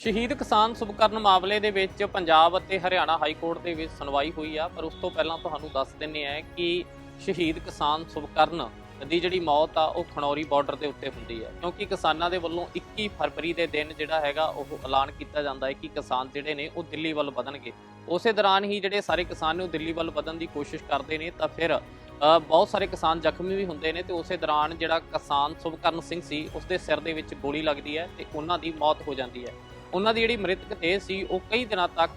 ਸ਼ਹੀਦ ਕਿਸਾਨ ਸੁਭਕਰਨ ਮਾਮਲੇ ਦੇ ਵਿੱਚ ਪੰਜਾਬ ਅਤੇ ਹਰਿਆਣਾ ਹਾਈ ਕੋਰਟ ਦੇ ਵਿੱਚ ਸੁਣਵਾਈ ਹੋਈ ਆ, ਪਰ ਉਸ ਤੋਂ ਪਹਿਲਾਂ ਤੁਹਾਨੂੰ ਦੱਸ ਦਿੰਨੇ ਆ ਕਿ ਸ਼ਹੀਦ ਕਿਸਾਨ ਸੁਭਕਰਨ ਦੀ ਜਿਹੜੀ ਮੌਤ ਆ, ਉਹ ਖਣੌਰੀ ਬਾਰਡਰ ਦੇ ਉੱਤੇ ਹੁੰਦੀ ਹੈ ਕਿਉਂਕਿ ਕਿਸਾਨਾਂ ਦੇ ਵੱਲੋਂ 21 ਫਰਵਰੀ ਦੇ ਦਿਨ ਜਿਹੜਾ ਹੈਗਾ, ਉਹ ਐਲਾਨ ਕੀਤਾ ਜਾਂਦਾ ਹੈ ਕਿ ਕਿਸਾਨ ਜਿਹੜੇ ਨੇ, ਉਹ ਦਿੱਲੀ ਵੱਲ ਵਧਣਗੇ। ਉਸੇ ਦੌਰਾਨ ਹੀ ਜਿਹੜੇ ਸਾਰੇ ਕਿਸਾਨ ਨੇ, ਉਹ ਦਿੱਲੀ ਵੱਲ ਵਧਣ ਦੀ ਕੋਸ਼ਿਸ਼ ਕਰਦੇ ਨੇ, ਤਾਂ ਫਿਰ ਬਹੁਤ ਸਾਰੇ ਕਿਸਾਨ ਜ਼ਖਮੀ ਵੀ ਹੁੰਦੇ ਨੇ ਤੇ ਉਸੇ ਦੌਰਾਨ ਜਿਹੜਾ ਕਿਸਾਨ ਸੁਭਕਰਨ ਸਿੰਘ ਸੀ ਉਸ ਦੇ ਸਿਰ ਦੇ ਵਿੱਚ ਗੋਲੀ ਲੱਗਦੀ ਹੈ ਤੇ ਉਹਨਾਂ ਦੀ ਮੌਤ ਹੋ ਜਾਂਦੀ ਹੈ। ਉਹਨਾਂ ਦੀ ਜਿਹੜੀ ਮ੍ਰਿਤਕ ਦੇਹ ਸੀ, ਉਹ ਕਈ ਦਿਨਾਂ ਤੱਕ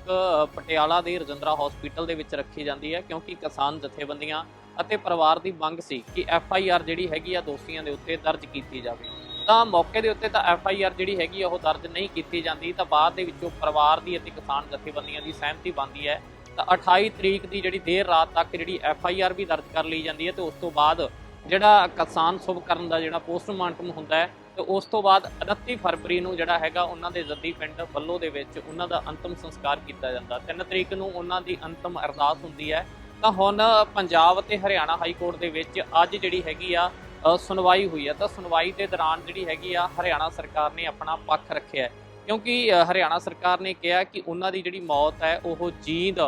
ਪਟਿਆਲਾ ਦੇ ਰਜਿੰਦਰਾ ਹਸਪੀਟਲ ਦੇ ਵਿੱਚ ਰੱਖੀ ਜਾਂਦੀ ਹੈ, ਕਿਉਂਕਿ ਕਿਸਾਨ ਜਥੇਬੰਦੀਆਂ ਅਤੇ ਪਰਿਵਾਰ ਦੀ ਮੰਗ ਸੀ ਕਿ ਐਫ ਆਈ ਆਰ ਜਿਹੜੀ ਹੈਗੀ ਆ ਦੋਸ਼ੀਆਂ ਦੇ ਉੱਤੇ ਦਰਜ ਕੀਤੀ ਜਾਵੇ। ਤਾਂ ਮੌਕੇ ਦੇ ਉੱਤੇ ਤਾਂ ਐਫ ਆਈ ਆਰ ਜਿਹੜੀ ਹੈਗੀ ਆ, ਉਹ ਦਰਜ ਨਹੀਂ ਕੀਤੀ ਜਾਂਦੀ, ਤਾਂ ਬਾਅਦ ਦੇ ਵਿੱਚੋਂ ਪਰਿਵਾਰ ਦੀ ਅਤੇ ਕਿਸਾਨ ਜਥੇਬੰਦੀਆਂ ਦੀ ਸਹਿਮਤੀ ਬਣਦੀ ਹੈ। ਤਾਂ 28 ਤਰੀਕ ਦੀ ਜਿਹੜੀ ਦੇਰ ਰਾਤ ਤੱਕ ਜਿਹੜੀ ਐਫ ਆਈ ਆਰ ਵੀ ਦਰਜ ਕਰ ਲਈ ਜਾਂਦੀ ਹੈ, ਤੇ ਉਸ ਤੋਂ ਬਾਅਦ ਜਿਹੜਾ ਕਿਸਾਨ ਸੁਭ ਕਰਨ ਦਾ ਜਿਹੜਾ ਪੋਸਟਮਾਰਟਮ ਹੁੰਦਾ ਹੈ ਤੇ ਉਸ ਤੋਂ ਬਾਅਦ 29 ਫਰਵਰੀ ਨੂੰ ਜਿਹੜਾ ਹੈਗਾ ਉਹਨਾਂ ਦੇ ਜੱਦੀ ਪਿੰਡ ਵੱਲੋ ਦੇ ਵਿੱਚ ਉਹਨਾਂ ਦਾ ਅੰਤਮ ਸੰਸਕਾਰ ਕੀਤਾ ਜਾਂਦਾ। 3 ਤਰੀਕ ਨੂੰ ਉਹਨਾਂ ਦੀ ਅੰਤਮ ਅਰਦਾਸ ਹੁੰਦੀ ਹੈ। ਤਾਂ ਹੁਣ ਪੰਜਾਬ ਅਤੇ ਹਰਿਆਣਾ ਹਾਈ ਕੋਰਟ ਦੇ ਵਿੱਚ ਅੱਜ ਜਿਹੜੀ ਹੈਗੀ ਆ ਸੁਣਵਾਈ ਹੋਈ ਆ ਤਾਂ ਸੁਣਵਾਈ ਦੇ ਦੌਰਾਨ ਜਿਹੜੀ ਹੈਗੀ ਆ, ਹਰਿਆਣਾ ਸਰਕਾਰ ਨੇ ਆਪਣਾ ਪੱਖ ਰੱਖਿਆ ਕਿਉਂਕਿ ਹਰਿਆਣਾ ਸਰਕਾਰ ਨੇ ਕਿਹਾ ਕਿ ਉਹਨਾਂ ਦੀ ਜਿਹੜੀ ਮੌਤ ਹੈ, ਉਹ ਜੀਂਦ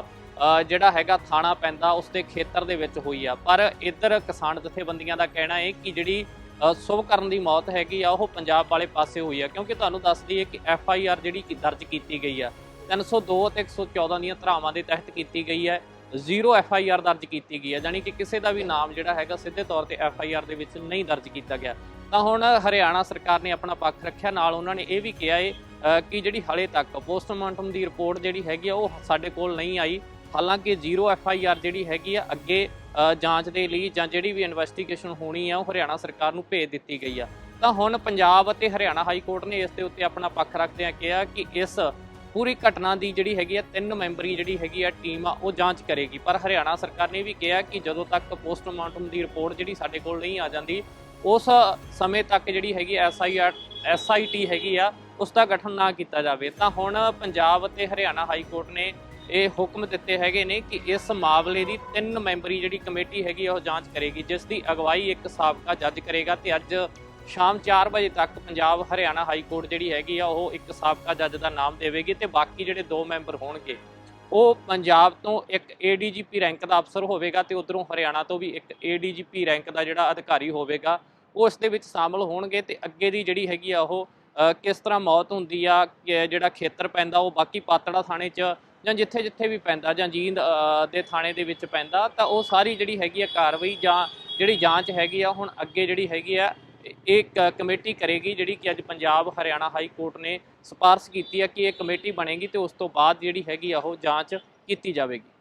ਜਿਹੜਾ ਹੈਗਾ ਥਾਣਾ ਪੈਂਦਾ, ਉਸ ਦੇ ਖੇਤਰ ਦੇ ਵਿੱਚ ਹੋਈ ਆ। ਪਰ ਇੱਧਰ ਕਿਸਾਨ ਜਥੇਬੰਦੀਆਂ ਦਾ ਕਹਿਣਾ ਹੈ ਕਿ ਜਿਹੜੀ ਅ, ਸੁਭ ਕਰਨ ਦੀ ਮੌਤ ਹੈਗੀ ਆ ਉਹ ਪੰਜਾਬ ਵਾਲੇ ਪਾਸੇ ਹੋਈ ਆ। ਕਿਉਂਕਿ ਤੁਹਾਨੂੰ ਦੱਸ ਦਈਏ ਕਿ ਐਫ ਆਈ ਆਰ ਜਿਹੜੀ ਕਿ ਦਰਜ ਕੀਤੀ ਗਈ ਆ 302 ਅਤੇ 114 ਦੀਆਂ ਧਾਰਾਵਾਂ ਦੇ ਤਹਿਤ ਕੀਤੀ ਗਈ ਹੈ ਜ਼ੀਰੋ ਐਫ ਆਈ ਆਰ ਦਰਜ ਕੀਤੀ ਗਈ ਹੈ ਯਾਨੀ ਕਿ ਕਿਸੇ ਦਾ ਵੀ ਨਾਮ ਜਿਹੜਾ ਹੈਗਾ ਸਿੱਧੇ ਤੌਰ ਤੇ ਐਫ ਆਈ ਆਰ ਦੇ ਵਿੱਚ ਨਹੀਂ ਦਰਜ ਕੀਤਾ ਗਿਆ। ਤਾਂ ਹੁਣ ਹਰਿਆਣਾ ਸਰਕਾਰ ਨੇ ਆਪਣਾ ਪੱਖ ਰੱਖਿਆ ਨਾਲ ਉਹਨਾਂ ਨੇ ਇਹ ਵੀ ਕਿਹਾ ਏ ਕਿ ਜਿਹੜੀ ਹਲੇ ਤੱਕ ਪੋਸਟਮਾਰਟਮ ਦੀ ਰਿਪੋਰਟ ਜਿਹੜੀ ਹੈਗੀ ਆ ਉਹ ਸਾਡੇ ਕੋਲ ਨਹੀਂ ਆਈ। ਹਾਲਾਂਕਿ ਜ਼ੀਰੋ ਐਫ ਆਈ ਆਰ ਜਿਹੜੀ ਹੈਗੀ ਆ, ਅੱਗੇ ਜਾਂਚ ਦੇ ਲਈ ਜਾਂ ਜਿਹੜੀ ਵੀ ਇਨਵੈਸਟੀਗੇਸ਼ਨ ਹੋਣੀ ਆ, ਉਹ ਹਰਿਆਣਾ ਸਰਕਾਰ ਨੂੰ ਭੇਜ ਦਿੱਤੀ ਗਈ ਆ। ਤਾਂ ਹੁਣ ਪੰਜਾਬ ਅਤੇ ਹਰਿਆਣਾ ਹਾਈ ਕੋਰਟ ਨੇ ਇਸ ਦੇ ਉੱਤੇ ਆਪਣਾ ਪੱਖ ਰੱਖਦਿਆਂ ਕਿਹਾ ਕਿ ਇਸ ਪੂਰੀ ਘਟਨਾ ਦੀ ਜਿਹੜੀ ਹੈਗੀ ਆ, ਤਿੰਨ ਮੈਂਬਰੀ ਜਿਹੜੀ ਹੈਗੀ ਆ, ਟੀਮ ਆ, ਉਹ ਜਾਂਚ ਕਰੇਗੀ। ਪਰ ਹਰਿਆਣਾ ਸਰਕਾਰ ਨੇ ਵੀ ਕਿਹਾ ਕਿ ਜਦੋਂ ਤੱਕ ਪੋਸਟਮਾਰਟਮ ਦੀ ਰਿਪੋਰਟ ਜਿਹੜੀ ਸਾਡੇ ਕੋਲ ਨਹੀਂ ਆ ਜਾਂਦੀ, ਉਸ ਸਮੇਂ ਤੱਕ ਜਿਹੜੀ ਹੈਗੀ ਐਸਆਈਆਰ ਐਸਆਈਟੀ ਹੈਗੀ ਆ, ਉਸ ਦਾ ਗਠਨ ਨਾ ਕੀਤਾ ਜਾਵੇ। ਤਾਂ ਹੁਣ ਪੰਜਾਬ ਅਤੇ ਹਰਿਆਣਾ ਹਾਈ ਕੋਰਟ ਨੇ ਇਹ ਹੁਕਮ ਦਿੱਤੇ ਹੈਗੇ ਨੇ ਕਿ ਇਸ ਮਾਮਲੇ ਦੀ ਤਿੰਨ ਮੈਂਬਰੀ ਜਿਹੜੀ ਕਮੇਟੀ ਹੈਗੀ ਆ, ਉਹ ਜਾਂਚ ਕਰੇਗੀ, ਜਿਸ ਦੀ ਅਗਵਾਈ ਇੱਕ ਸਾਬਕਾ ਜੱਜ ਕਰੇਗਾ ਤੇ ਅੱਜ ਸ਼ਾਮ 4 ਵਜੇ ਤੱਕ ਪੰਜਾਬ ਹਰਿਆਣਾ ਹਾਈ ਕੋਰਟ ਜਿਹੜੀ ਹੈਗੀ ਆ, ਉਹ ਇੱਕ ਸਾਬਕਾ ਜੱਜ ਦਾ ਨਾਮ ਦੇਵੇਗੀ ਤੇ ਬਾਕੀ ਜਿਹੜੇ ਦੋ ਮੈਂਬਰ ਹੋਣਗੇ, ਉਹ ਪੰਜਾਬ ਤੋਂ ਇੱਕ ਏਡੀਜੀਪੀ ਰੈਂਕ ਦਾ ਅਫਸਰ ਹੋਵੇਗਾ ਤੇ ਉਧਰੋਂ ਹਰਿਆਣਾ ਤੋਂ ਵੀ ਇੱਕ ਏਡੀਜੀਪੀ ਰੈਂਕ ਦਾ ਜਿਹੜਾ ਅਧਿਕਾਰੀ ਹੋਵੇਗਾ ਉਹ ਇਸ ਦੇ ਵਿੱਚ ਸ਼ਾਮਲ ਹੋਣਗੇ ਤੇ ਅੱਗੇ ਦੀ ਜਿਹੜੀ ਹੈਗੀ ਆ, ਉਹ ਕਿਸ ਤਰ੍ਹਾਂ ਮੌਤ ਹੁੰਦੀ ਆ ਜਿਹੜਾ ਖੇਤਰ ਪੈਂਦਾ, ਉਹ ਬਾਕੀ ਪਾਤੜਾ ਥਾਣੇ 'ਚ ਜਾਂ ਜਿੱਥੇ ਜਿੱਥੇ ਵੀ ਪੈਂਦਾ, ਜਾਂ ਜੀਂਦ ਦੇ ਥਾਣੇ ਦੇ ਵਿੱਚ ਪੈਂਦਾ, ਤਾਂ ਉਹ ਸਾਰੀ ਜਿਹੜੀ ਹੈਗੀ ਆ ਕਾਰਵਾਈ ਜਾਂ ਜਿਹੜੀ ਜਾਂਚ ਹੈਗੀ ਆ, ਹੁਣ ਅੱਗੇ ਜਿਹੜੀ ਹੈਗੀ ਆ, ਇਹ ਕਮੇਟੀ ਕਰੇਗੀ ਜਿਹੜੀ ਕਿ ਅੱਜ ਪੰਜਾਬ ਹਰਿਆਣਾ ਹਾਈ ਕੋਰਟ ਨੇ ਸਿਫਾਰਸ਼ ਕੀਤੀ ਹੈ ਕਿ ਇਹ ਕਮੇਟੀ ਬਣੇਗੀ ਤੇ ਉਸ ਤੋਂ ਬਾਅਦ ਜਿਹੜੀ ਹੈਗੀ ਆ ਉਹ ਜਾਂਚ ਕੀਤੀ ਜਾਵੇਗੀ।